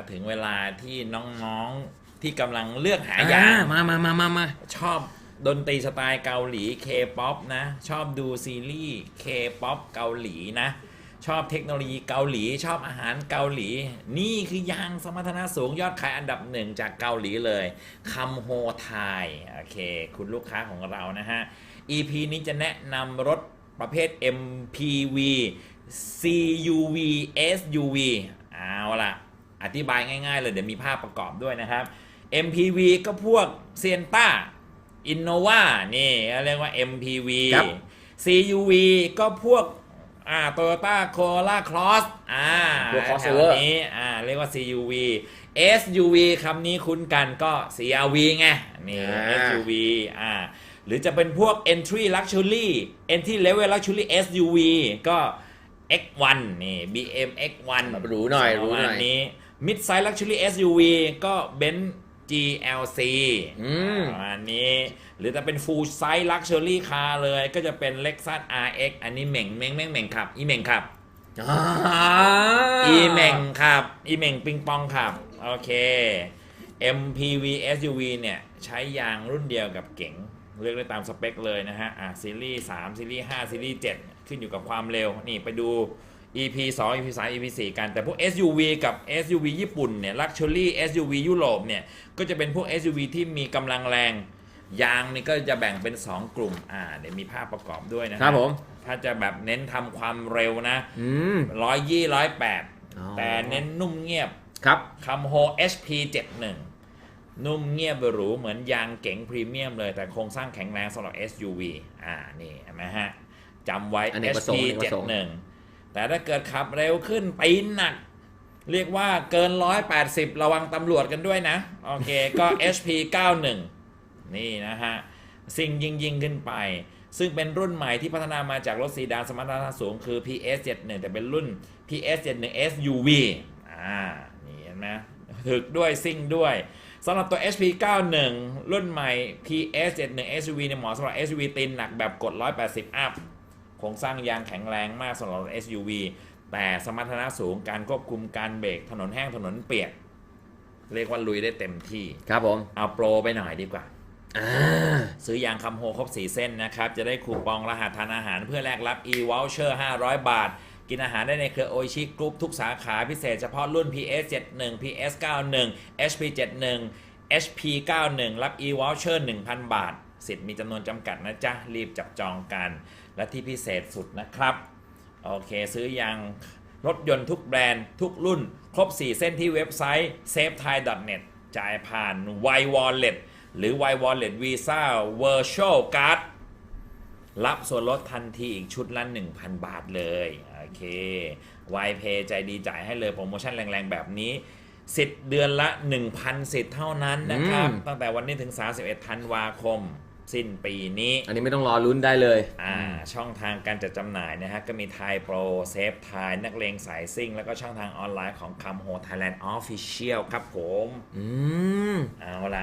มาถึงเวลาที่น้องๆที่กำลังเลือกหาอ่ายางมามามามามาชอบดนตรีสไตล์เกาหลี K-POP นะ ชอบดูซีรีส์ K-POP เกาหลีนะ ชอบเทคโนโลยีเกาหลี ชอบอาหารเกาหลี นี่คือยางสมรรถนะสูงยอดขายอันดับหนึ่งจากเกาหลีเลยคัมโฮไทยโอเค คุณลูกค้าของเรานะฮะ EP นี้จะแนะนำรถประเภท MPV CUV SUV เอาล่ะ อธิบายง่ายๆเลยเดี๋ยวมีภาพประกอบด้วยนะครับ MPV ก็พวกเซียนต้าอินโนวานี่เรียกว่า MPV ครับ CUV ก็พวกอ่าโตโยต้าโคล่าคลอสอ่าพวก crossover แถวนี้อ่าเรียกว่า CUV SUV คำนี้คุ้นกันก็ CRV ไงนี่ อ่า SUV อ่าหรือจะเป็นพวก Entry Luxury Entry Level Luxury SUV ก็ X1 นี่ BM X1 แบบหรูหน่อยหรูหน่อย ประมาณนี้ Mid Size Luxury SUV ก็ Benz GLC อืมประมาณนี้ หรือจะเป็น Full Size Luxury Car เลยก็จะเป็น Lexus RX อันนี้เหม่งเม่งเม่งเหม่งขับ อีเหม่งขับอ่าอีเหม่งครับ อีเหม่งปิงปองครับ โอเค MPV SUV เนี่ย ใช้ยางรุ่นเดียวกับเก๋งเลือกได้ตามสเปคเลยนะฮะ อะซีรีส์3ซีรีส์5ซีรีส์7ขึ้นอยู่กับความเร็ว นี่ไปดู EP 2 EP 3 EP 4กัน แต่พวก SUV กับ SUV ญี่ปุ่นเนี่ย Luxury SUV ยุโรปเนี่ย ก็จะเป็นพวก SUV ที่มีกำลังแรง ยางนี่ก็จะแบ่งเป็น 2 กลุ่ม อ่า เดี๋ยวมีภาพประกอบด้วยนะฮะครับผม ถ้าจะแบบเน้นทำความเร็วนะอืมร้อยยี่ร้อยแปดอ๋อแต่เน้นนุ่มเงียบครับคัมโฮ HP 71 นุ่มเงียบหรูเหมือนยางเก๋งพรีเมียมเลย แต่โครงสร้างแข็งแรงสำหรับ SUV อ่า นี่เห็นไหมฮะจำไว้อเนกประส HP งค์อเนกประสงค์71 แต่ถ้าเกิดขับเร็วขึ้นปีนหนัก เรียกว่าเกิน 180 ระวังตำรวจกันด้วยนะ โอเค ก็ HP 91 นี่นะฮะ สิ่งยิงยิงขึ้นไป ซึ่งเป็นรุ่นใหม่ที่พัฒนามาจากรถซีดานสมรรถนะสูงคือ PS 71แต่เป็นรุ่น PS 71 SUV อ่า นี่เห็นไหมถึกด้วยซิ่งด้วยสำหรับตัว HP 91 รุ่นใหม่ PS 71 SUV เนี่ยเหมาะสำหรับ SUV ตีนหนักแบบกด 180 อัพ โครงสร้างยางแข็งแรงมากสำหรับรถ SUV แต่สมรรถนะสูงการควบคุมการเบรกถนนแห้งถนนเปียก เรียกว่าลุยได้เต็มที่ ครับผมเอาโปรไปหน่อยดีกว่าอ่า ซื้อยางคำโฮครบ4เส้นนะครับ จะได้คูปองรหัสทานอาหารเพื่อแลกรับ e-voucher 500 บาท กินอาหารได้ในเครือโอชิกรุ๊ปทุกสาขาพิเศษเฉพาะรุ่น PS 71 PS 91 HP 71 HP 91 รับ e-voucher 1,000 บาท สิทธิ์มีจำนวนจำกัดนะจ๊ะ รีบจับจองกัน และที่พิเศษสุดนะครับ โอเคซื้อยางรถยนต์ทุกแบรนด์ทุกรุ่น ครบ 4 เส้นที่เว็บไซต์ safethai.net จ่ายผ่าน y wallet หรือ y wallet visa virtual card รับส่วนลดทันทีอีกชุดละ 1,000 บาทเลย โอเค y pay ใจดีจ่ายให้เลยโปรโมชั่นแรงๆ แบบนี้ สิทธิ์เดือนละ 1,000 สิทธิ์เท่านั้นนะครับอืมตั้งแต่วันนี้ถึง 31 ธันวาคม สิ้นปีนี้ อันนี้ไม่ต้องรอลุ้นได้เลย อ่า ช่องทางการจัดจำหน่ายนะฮะ ก็มีไทยโปรเซฟไทยนักเลงสายซิ่ง แล้วก็ช่องทางออนไลน์ของคำโฮไทยแลนด์ออฟฟิเชียลครับผม อืม เอาละ